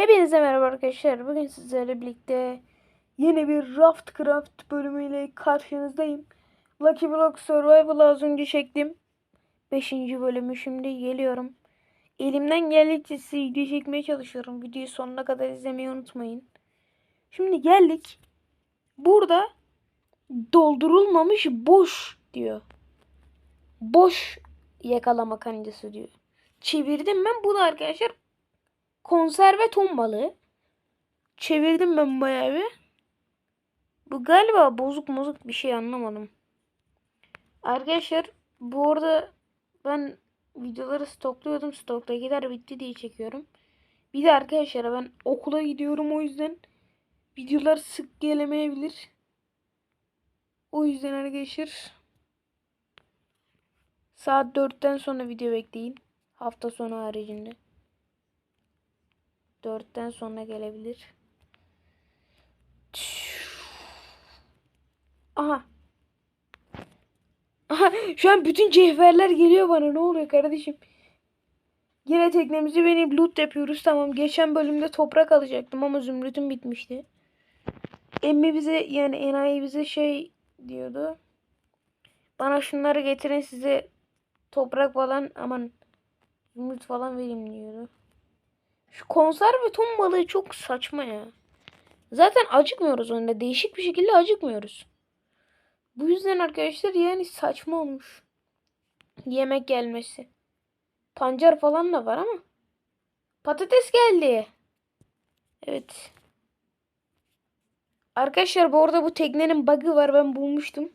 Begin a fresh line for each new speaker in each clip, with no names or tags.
Hepinize merhaba arkadaşlar. Bugün sizlerle birlikte yeni bir Raft Craft bölümüyle karşınızdayım. Lucky Block Survival az önce çektim. 5. bölümü şimdi geliyorum. Elimden geldikçe video çekmeye çalışıyorum. Videoyu sonuna kadar izlemeyi unutmayın. Şimdi geldik. Burada doldurulmamış boş diyor. Boş yakalama kancası diyor. Çevirdim ben. Bu da arkadaşlar konserve ton balığı. Çevirdim ben bayağı bir. Bu galiba bozuk bozuk bir şey anlamadım. Arkadaşlar bu arada ben videoları stokluyordum. Stoktakiler bitti diye çekiyorum. Bir de arkadaşlar ben okula gidiyorum o yüzden videolar sık gelemeyebilir. O yüzden arkadaşlar saat 4'ten sonra video bekleyin. Hafta sonu haricinde. 4'ten sonra gelebilir. Aha. Aha şu an bütün cevherler geliyor bana. Ne oluyor kardeşim? Yine teknemizi benim loot yapıyoruz. Tamam geçen bölümde toprak alacaktım ama zümrütüm bitmişti. Emmi bize yani enayi bize şey diyordu. Bana şunları getirin size toprak falan aman zümrüt falan vereyim diyordu. Şu konserve ton balığı çok saçma ya. Zaten acıkmıyoruz onda. Değişik bir şekilde acıkmıyoruz. Bu yüzden arkadaşlar yani saçma olmuş. Yemek gelmesi. Pancar falan da var ama. Patates geldi. Evet. Arkadaşlar bu arada bu teknenin bug'ı var. Ben bulmuştum.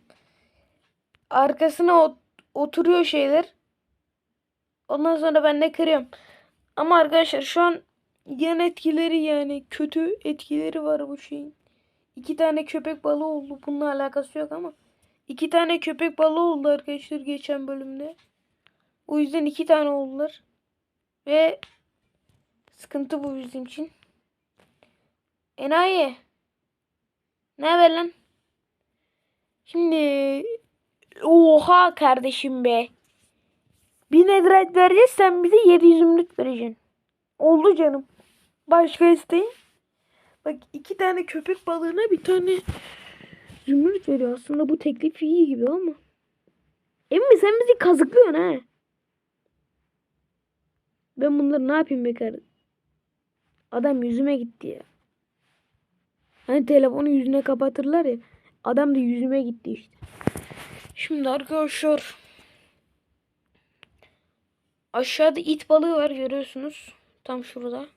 Arkasına ot- oturuyor şeyler. Ondan sonra ben de kırıyorum. Ama arkadaşlar şu an yan etkileri yani kötü etkileri var bu şeyin. İki tane köpek balığı oldu. Bununla alakası yok ama. iki tane köpek balığı oldu arkadaşlar geçen bölümde. O yüzden iki tane oldular. Ve sıkıntı bu bizim için. Enayi. Ne haber lan? Şimdi oha kardeşim be. Bir netherite vereceğiz sen bize 700 zümrüt vereceksin. Oldu canım. Başka isteğin? Bak iki tane köpek balığına bir tane zümrüt veriyor. Aslında bu teklif iyi gibi ama. Emmi sen bizi kazıklıyorsun ha. Ben bunları ne yapayım be kardeşim? Adam yüzüme gitti ya. Hani telefonu yüzüne kapatırlar ya. Adam da yüzüme gitti işte. Şimdi arkadaşlar Aşağıda it balığı var görüyorsunuz. Tam şurada.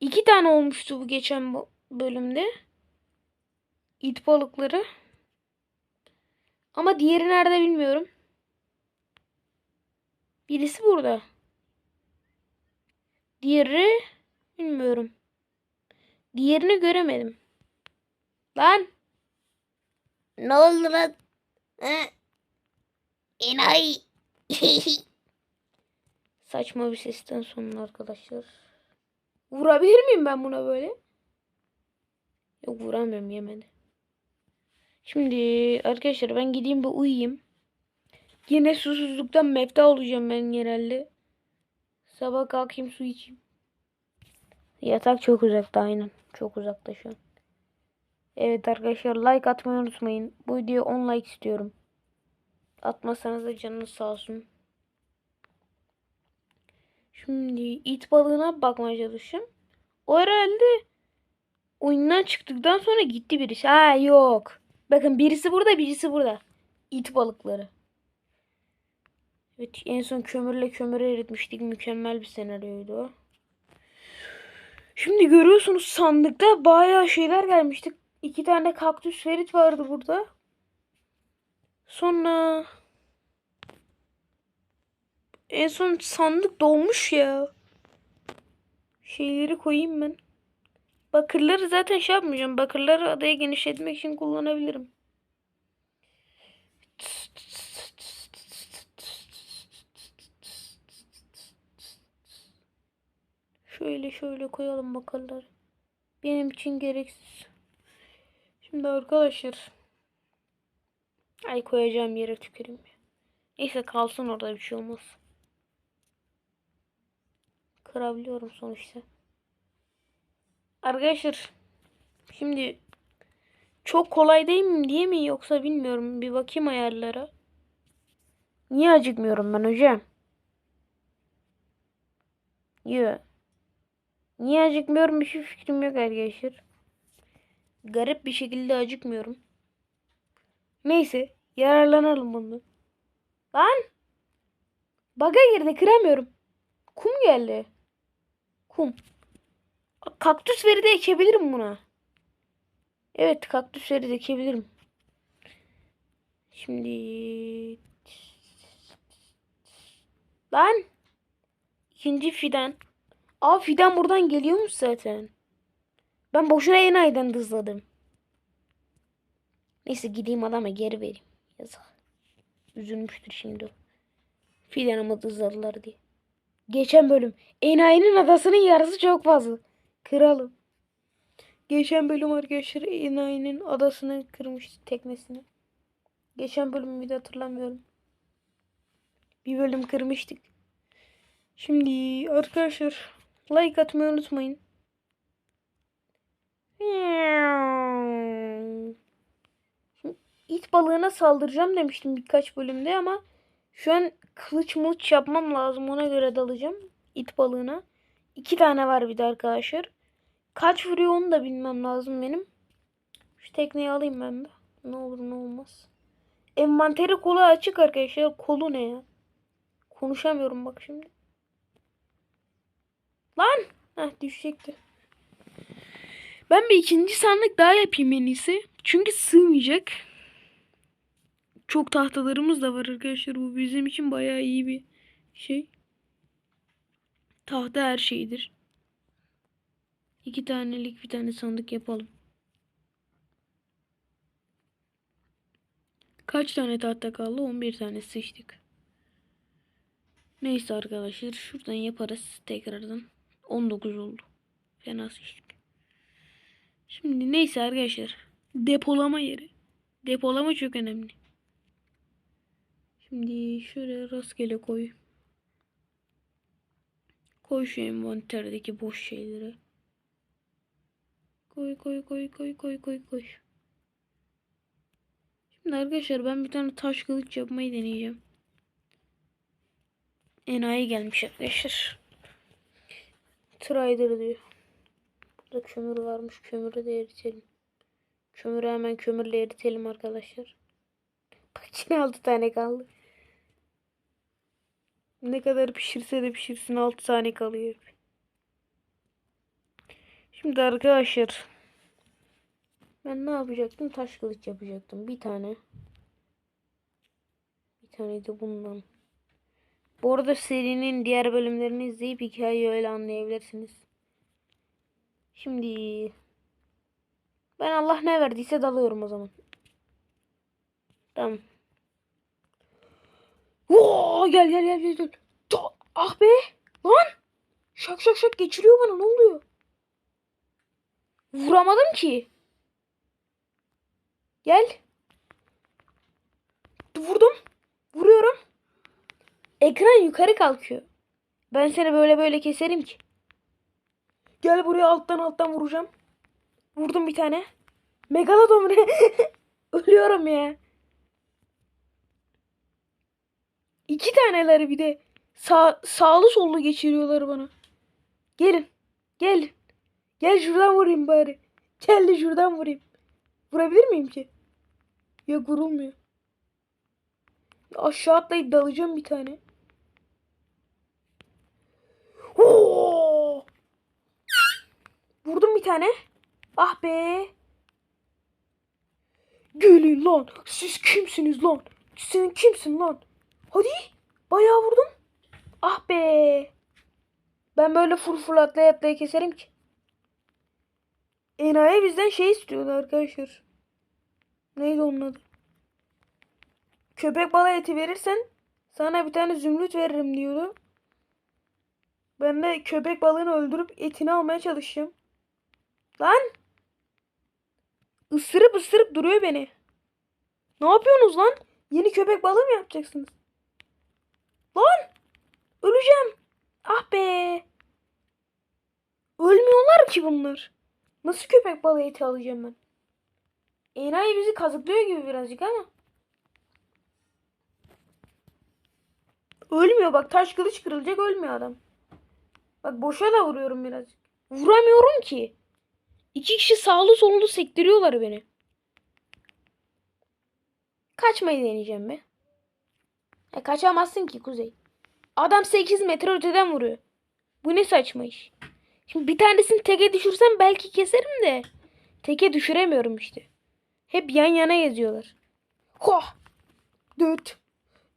İki tane olmuştu bu geçen bölümde. İt balıkları. Ama diğeri nerede bilmiyorum. Birisi burada. Diğeri bilmiyorum. Diğerini göremedim. Lan. Ne oldu lan? Enayi. Saçma bir sesten sonra arkadaşlar. Vurabilir miyim ben buna böyle? Yok vuramıyorum yemedi. Şimdi arkadaşlar ben gideyim bir uyuyayım. Yine susuzluktan mefta olacağım ben genelde. Sabah kalkayım su içeyim. Yatak çok uzakta aynen. Çok uzakta şu an. Evet arkadaşlar like atmayı unutmayın. Bu videoya 10 like istiyorum. Atmasanız da canınız sağ olsun. Şimdi it balığına bakmaya çalışacağım. O herhalde oyundan çıktıktan sonra gitti birisi. Ha yok. Bakın birisi burada birisi burada. İt balıkları. Evet en son kömürle kömürü eritmiştik. Mükemmel bir senaryoydu o. Şimdi görüyorsunuz sandıkta bayağı şeyler gelmişti. İki tane kaktüs ferit vardı burada. Sonra en son sandık dolmuş ya. Şeyleri koyayım ben. Bakırları zaten şey yapmayacağım. Bakırları adaya genişletmek için kullanabilirim. Şöyle şöyle koyalım bakırları. Benim için gereksiz. Şimdi arkadaşlar. Ay koyacağım yere tüküreyim. Neyse kalsın orada bir şey olmaz. Kırabiliyorum sonuçta. Arkadaşlar şimdi çok kolay değil mi diye mi yoksa bilmiyorum. Bir bakayım ayarlara. Niye acıkmıyorum ben hocam? Yo. Niye acıkmıyorum hiçbir fikrim yok arkadaşlar. Garip bir şekilde acıkmıyorum. Neyse yararlanalım bundan. Lan! Baga girdi kıramıyorum. Kum geldi. Kum. Kaktüs veri de ekebilirim buna. Evet kaktüs veri de ekebilirim. Şimdi lan ikinci fidan. Aa fidan buradan geliyormuş zaten. Ben boşuna enayiden hızladım. Neyse gideyim adama geri vereyim. Yazık. Üzülmüştür şimdi o. Fidanımı hızladılar diye. Geçen bölüm. Enayinin adasının yarısı çok fazla. Kıralım. Geçen bölüm arkadaşlar Enayinin adasını kırmıştı teknesini. Geçen bölüm bir de hatırlamıyorum. Bir bölüm kırmıştık. Şimdi arkadaşlar like atmayı unutmayın. Şimdi it balığına saldıracağım demiştim birkaç bölümde ama şu an kılıç mılıç yapmam lazım. Ona göre dalacağım it balığına. İki tane var bir de arkadaşlar. Kaç vuruyor onu da bilmem lazım benim. Şu tekneyi alayım ben de. Ne olur ne olmaz. Envanteri kolu açık arkadaşlar. Kolu ne ya? Konuşamıyorum bak şimdi. Lan! Heh düşecekti. Ben bir ikinci sandık daha yapayım en iyisi. Çünkü sığmayacak. Çok tahtalarımız da var arkadaşlar. Bu bizim için bayağı iyi bir şey. Tahta her şeydir. İki tanelik bir tane sandık yapalım. Kaç tane tahta kaldı? 11 tane seçtik. Neyse arkadaşlar şuradan yaparız tekrardan. 19 oldu. Fena seçtik. Şimdi neyse arkadaşlar. Depolama yeri. Depolama çok önemli. Şimdi şöyle rastgele koy. Koy şu envanterdeki boş şeyleri. Koy koy koy koy koy koy koy. Şimdi arkadaşlar ben bir tane taş kılıç yapmayı deneyeceğim. Enayi gelmiş arkadaşlar. Trader diyor. Burada kömür varmış. Kömürü de eritelim. Kömürü hemen kömürle eritelim arkadaşlar. Bak yine 6 tane kaldı. Ne kadar pişirse de pişirsin 6 tane kalıyor. Şimdi arkadaşlar ben ne yapacaktım? Taş kılıç yapacaktım. Bir tane. Bir tane de bundan. Bu arada serinin diğer bölümlerini izleyip hikayeyi öyle anlayabilirsiniz. Şimdi ben Allah ne verdiyse dalıyorum o zaman. Tamam. Oo, gel gel gel gel. ah be. Lan. Şak şak şak geçiriyor bana ne oluyor? Vuramadım ki. Gel. Vurdum. Vuruyorum. Ekran yukarı kalkıyor. Ben seni böyle böyle keserim ki. Gel buraya alttan alttan vuracağım. Vurdum bir tane. Megalodon ne? Ölüyorum ya. İki taneleri bir de sağ, sağlı sollu geçiriyorlar bana. Gelin. Gel. Gel şuradan vurayım bari. Gel de şuradan vurayım. Vurabilir miyim ki? Yok vurulmuyor. Aşağı atlayıp dalacağım bir tane. Vurdum bir tane. Ah be. Gelin lan. Siz kimsiniz lan? Sen kimsin lan? Hadi. Bayağı vurdum. Ah be. Ben böyle full full atlaya atlaya keserim ki. Enayi bizden şey istiyordu arkadaşlar. Neydi onun adı? Köpek balığı eti verirsen sana bir tane zümrüt veririm diyordu. Ben de köpek balığını öldürüp etini almaya çalışacağım. Lan! Isırıp ısırıp duruyor beni. Ne yapıyorsunuz lan? Yeni köpek balığı mı yapacaksınız? Lan! Öleceğim. Ah be. Ölmüyorlar ki bunlar. Nasıl köpek balığı eti alacağım ben? Enayi bizi kazıklıyor gibi birazcık ama. Ölmüyor bak taş kılıç kırılacak ölmüyor adam. Bak boşa da vuruyorum birazcık. Vuramıyorum ki. İki kişi sağlı sollu sektiriyorlar beni. Kaçmayı deneyeceğim be. E, kaçamazsın ki Kuzey. Adam 8 metre öteden vuruyor. Bu ne saçma iş. Şimdi bir tanesini teke düşürsem belki keserim de. Teke düşüremiyorum işte. Hep yan yana geziyorlar. Hoh! Düt.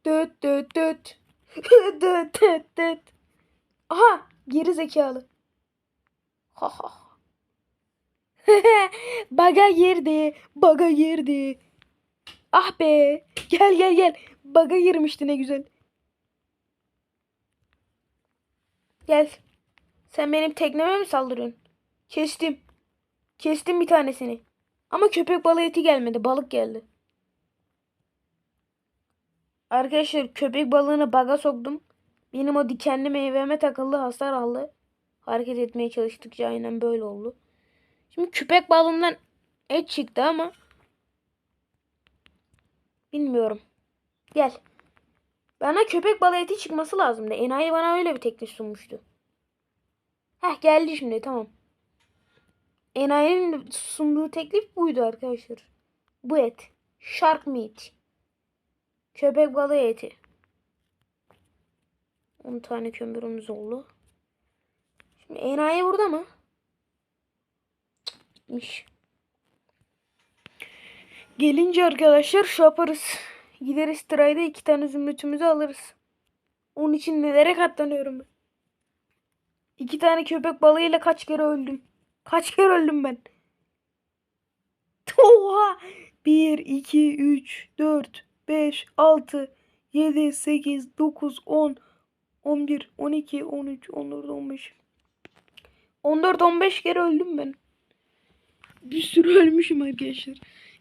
Düt düt düt. düt düt düt. Aha! Geri zekalı. Ha ha. baga girdi. Baga girdi. Ah be. Gel gel gel. Baga girmişti ne güzel. Gel. Sen benim tekneme mi saldırıyorsun? Kestim. Kestim bir tanesini. Ama köpek balığı eti gelmedi. Balık geldi. Arkadaşlar köpek balığını baga soktum. Benim o dikenli meyveme takıldı hasar aldı. Hareket etmeye çalıştıkça aynen böyle oldu. Şimdi köpek balığından et çıktı ama bilmiyorum. Gel. Bana köpek balığı eti çıkması lazımdı. Enayi bana öyle bir teklif sunmuştu. Heh geldi şimdi tamam. Enayi'nin sunduğu teklif buydu arkadaşlar. Bu et. Shark meat. Köpek balığı eti. 10 tane kömürümüz oldu. Şimdi enayi burada mı? Gitmiş. Gelince arkadaşlar şu yaparız. Gideriz Tray'da iki tane zümrütümüzü alırız. Onun için nelere katlanıyorum ben. İki tane köpek balığıyla kaç kere öldüm. Kaç kere öldüm ben. Oha! 1, 2, 3, 4, 5, 6, 7, 8, 9, 10, 11, 12, 13, 14, 15. 14, 15 kere öldüm ben. Bir sürü ölmüşüm arkadaşlar.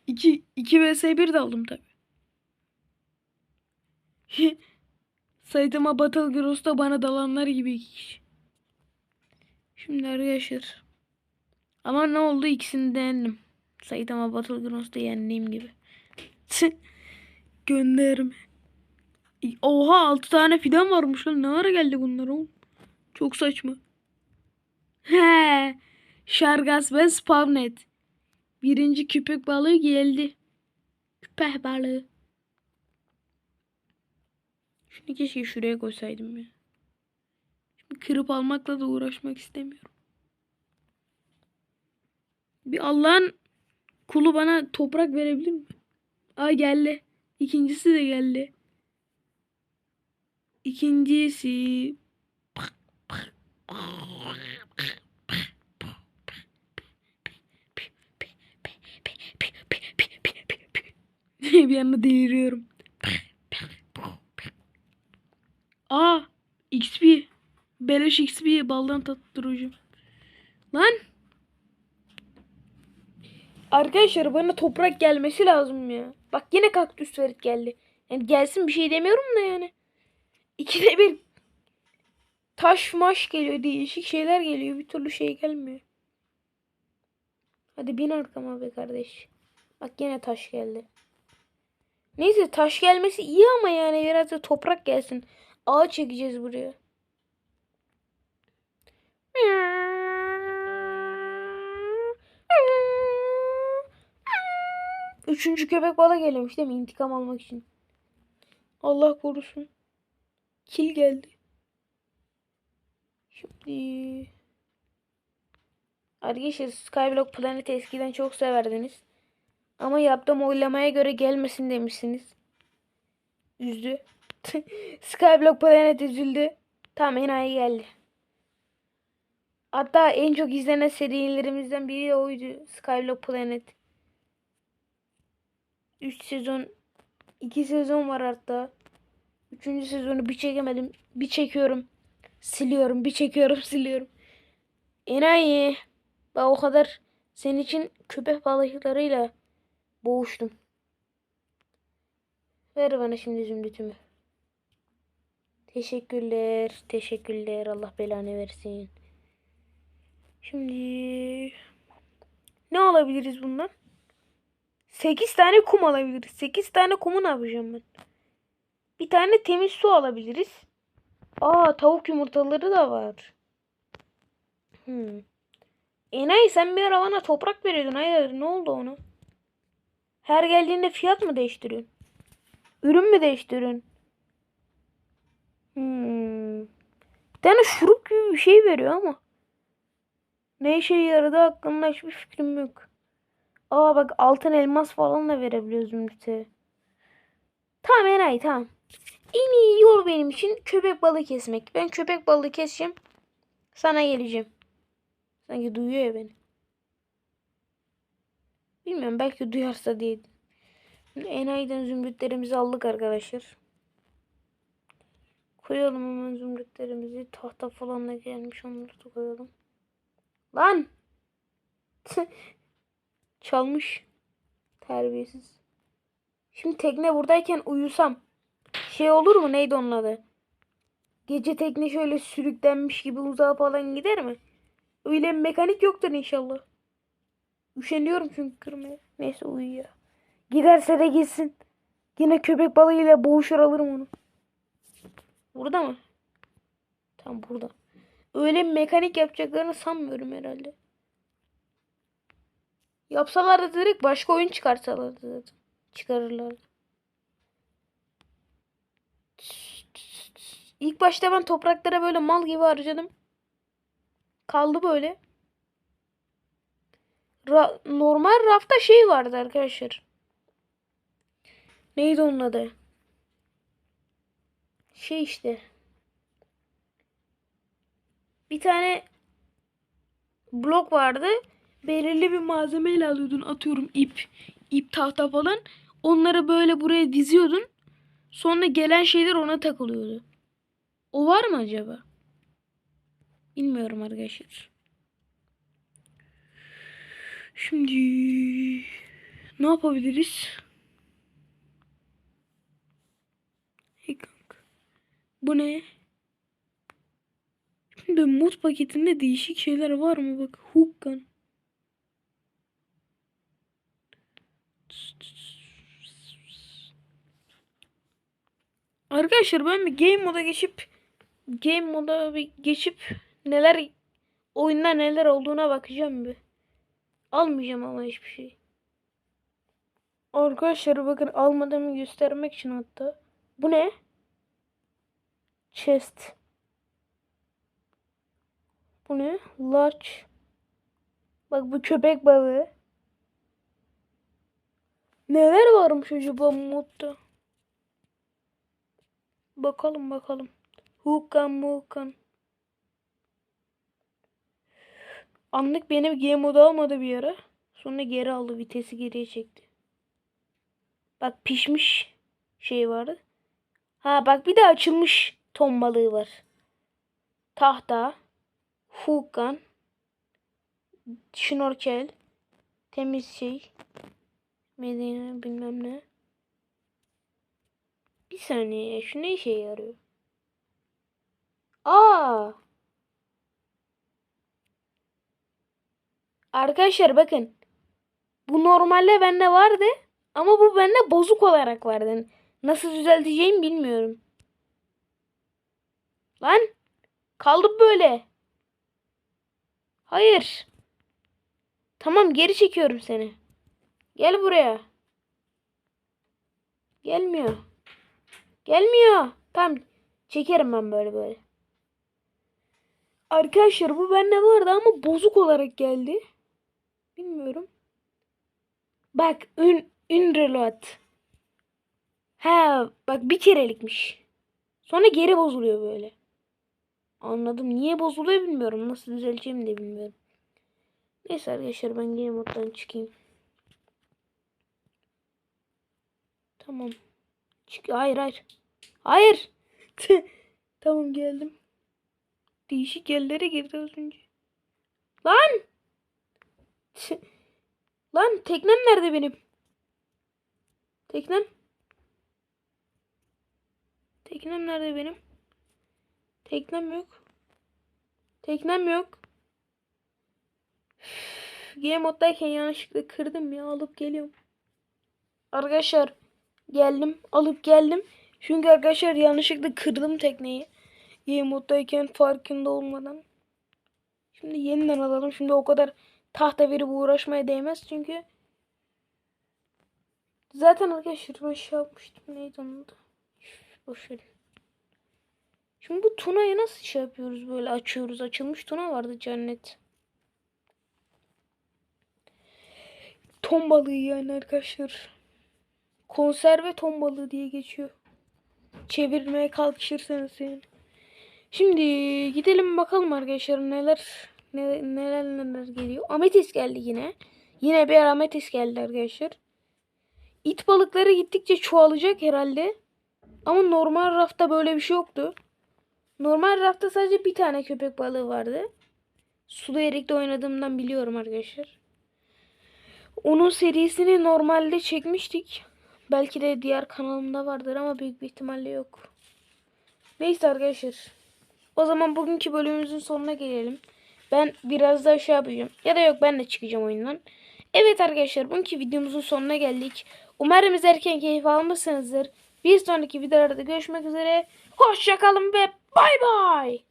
2, 2 vs 1 de aldım tabi. Saitama Battlegrounds'ta bana dalanlar gibi iki. Şimdi arkadaşlar. Ama ne oldu ikisini de yendim. Saitama Battlegrounds'ta yendiğim gibi. Gönderme. Oha 6 tane fidan varmış lan. Ne ara geldi bunlar oğlum? Çok saçma. He. Şargas ve Spavnet. Birinci köpek balığı geldi. Köpek balığı. Şunu keşke şuraya koysaydım ya. Şimdi kırıp almakla da uğraşmak istemiyorum. Bir Allah'ın kulu bana toprak verebilir mi? Aa geldi. İkincisi de geldi. İkincisi bir anda deliriyorum. Aa XP. Beleş XP baldan tattırıcı. Lan. Arkadaşlar bana toprak gelmesi lazım ya. Bak yine kaktüs verit geldi. Yani gelsin bir şey demiyorum da yani. İkide bir taş maş geliyor. Değişik şeyler geliyor. Bir türlü şey gelmiyor. Hadi bin arkama be kardeş. Bak yine taş geldi. Neyse taş gelmesi iyi ama yani biraz da toprak gelsin. Ağaç çekeceğiz buraya. Üçüncü köpek balığı geliyormuş değil mi? İntikam almak için. Allah korusun. Kil geldi. Şimdi... Arkadaşlar Skyblock Planet eskiden çok severdiniz. Ama yaptığım oylamaya göre gelmesin demişsiniz. Üzdü. Skyblock Planet üzüldü. Tam enayi geldi. Hatta en çok izlenen serilerimizden biri de oydu. Skyblock Planet. 3 sezon 2 sezon var hatta. 3. sezonu bir çekemedim. Bir çekiyorum. Siliyorum. Bir çekiyorum siliyorum. Enayi. Ben o kadar senin için köpek balıklarıyla boğuştum. Ver bana şimdi zümrütümü. Teşekkürler. Teşekkürler. Allah belanı versin. Şimdi Ne alabiliriz bundan? 8 tane kum alabiliriz. 8 tane kumu ne yapacağım ben? Bir tane temiz su alabiliriz. Aa tavuk yumurtaları da var. Hmm. Enayi sen bir ara bana toprak veriyordun. Hayır ne oldu ona? Her geldiğinde fiyat mı değiştiriyorsun? Ürün mü değiştiriyorsun? Hmm. Bir tane şurup gibi bir şey veriyor ama. Ne işe yaradı hakkında hiçbir fikrim yok. Aa bak altın elmas falan da verebiliyoruz zümrüte. Tamam Eray tamam. En iyi yol benim için köpek balığı kesmek. Ben köpek balığı keseceğim. Sana geleceğim. Sanki duyuyor ya beni. Bilmiyorum belki duyarsa diye. Enayi'den zümrütlerimizi aldık arkadaşlar. Koyalım hemen zümrütlerimizi. Tahta falan da gelmiş onları da koyalım. Lan! Çalmış. Terbiyesiz. Şimdi tekne buradayken uyusam. Şey olur mu? Neydi onun adı? Gece tekne şöyle sürüklenmiş gibi uzağa falan gider mi? Öyle mekanik yoktur inşallah. Üşeniyorum çünkü kırmaya. Neyse uyuyor. Giderse de gitsin. Yine köpek balığıyla boğuşur alırım onu. Burada mı? Tam burada. Öyle mekanik yapacaklarını sanmıyorum herhalde. Yapsalar da direkt başka oyun çıkarsalardı zaten. Çıkarırlardı. İlk başta ben topraklara böyle mal gibi harcadım. Kaldı böyle. Ra normal rafta şey vardı arkadaşlar. Neydi onun adı? Şey işte. Bir tane blok vardı. Belirli bir malzemeyle alıyordun. Atıyorum ip, ip tahta falan. Onları böyle buraya diziyordun. Sonra gelen şeyler ona takılıyordu. O var mı acaba? Bilmiyorum arkadaşlar. Şimdi ne yapabiliriz? Bu ne? Şimdi mod paketinde değişik şeyler var mı? Bak hook gun. Arkadaşlar ben bir game moda geçip game moda bir geçip neler oyunda neler olduğuna bakacağım bir. Almayacağım ama hiçbir şey. Arkadaşlar bakın almadığımı göstermek için hatta. Bu ne? Chest. Bu ne? Large. Bak bu köpek balığı. Neler varmış acaba modda? Bakalım bakalım. Hukan mukan. Anlık benim game modu almadı bir ara. Sonra geri aldı. Vitesi geriye çekti. Bak pişmiş şey vardı. Ha bak bir de açılmış ton balığı var. Tahta. Hukan. Şnorkel. Temiz şey. Medine bilmem ne. Bir saniye. Şu ne işe yarıyor? Aa. Arkadaşlar bakın. Bu normalde bende vardı. Ama bu bende bozuk olarak vardı. Nasıl düzelteceğimi bilmiyorum. Lan. Kaldım böyle. Hayır. Tamam geri çekiyorum seni. Gel buraya. Gelmiyor. Gelmiyor. Tamam. Çekerim ben böyle böyle. Arkadaşlar bu bende vardı ama bozuk olarak geldi. Bilmiyorum. Bak ün, ün reload. Ha bak bir kerelikmiş. Sonra geri bozuluyor böyle. Anladım. Niye bozuluyor bilmiyorum. Nasıl düzeleceğimi de bilmiyorum. Neyse arkadaşlar ben game moddan çıkayım. Tamam. Çık hayır hayır. Hayır. tamam geldim. Değişik yerlere girdi az önce. Lan! Lan teknem nerede benim? Teknem. Teknem nerede benim? Teknem yok. Teknem yok. game moddayken yanlışlıkla kırdım ya alıp geliyorum. Arkadaşlar geldim alıp geldim. Çünkü arkadaşlar yanlışlıkla kırdım tekneyi. Game moddayken farkında olmadan. Şimdi yeniden alalım. Şimdi o kadar tahta verip uğraşmaya değmez çünkü. Zaten arkadaşlar ben şey yapmıştım. Neydi onun adı? Üf, Boş verin. Şimdi bu tunayı nasıl şey yapıyoruz böyle açıyoruz. Açılmış tuna vardı cennet. Ton balığı yani arkadaşlar. Konserve ton balığı diye geçiyor. Çevirmeye kalkışırsanız yani. Şimdi gidelim bakalım arkadaşlar neler neler neler, neler geliyor. Ametis geldi yine. Yine bir ametis geldi arkadaşlar. İt balıkları gittikçe çoğalacak herhalde. Ama normal rafta böyle bir şey yoktu. Normal rafta sadece bir tane köpek balığı vardı. Sulu Erik'te oynadığımdan biliyorum arkadaşlar. Onun serisini normalde çekmiştik. Belki de diğer kanalımda vardır ama büyük bir ihtimalle yok. Neyse arkadaşlar. O zaman bugünkü bölümümüzün sonuna gelelim. Ben biraz daha şey yapacağım. Ya da yok ben de çıkacağım oyundan. Evet arkadaşlar bugünkü videomuzun sonuna geldik. Umarım izlerken keyif almışsınızdır. Bir sonraki videolarda görüşmek üzere. Hoşçakalın ve Bye bye.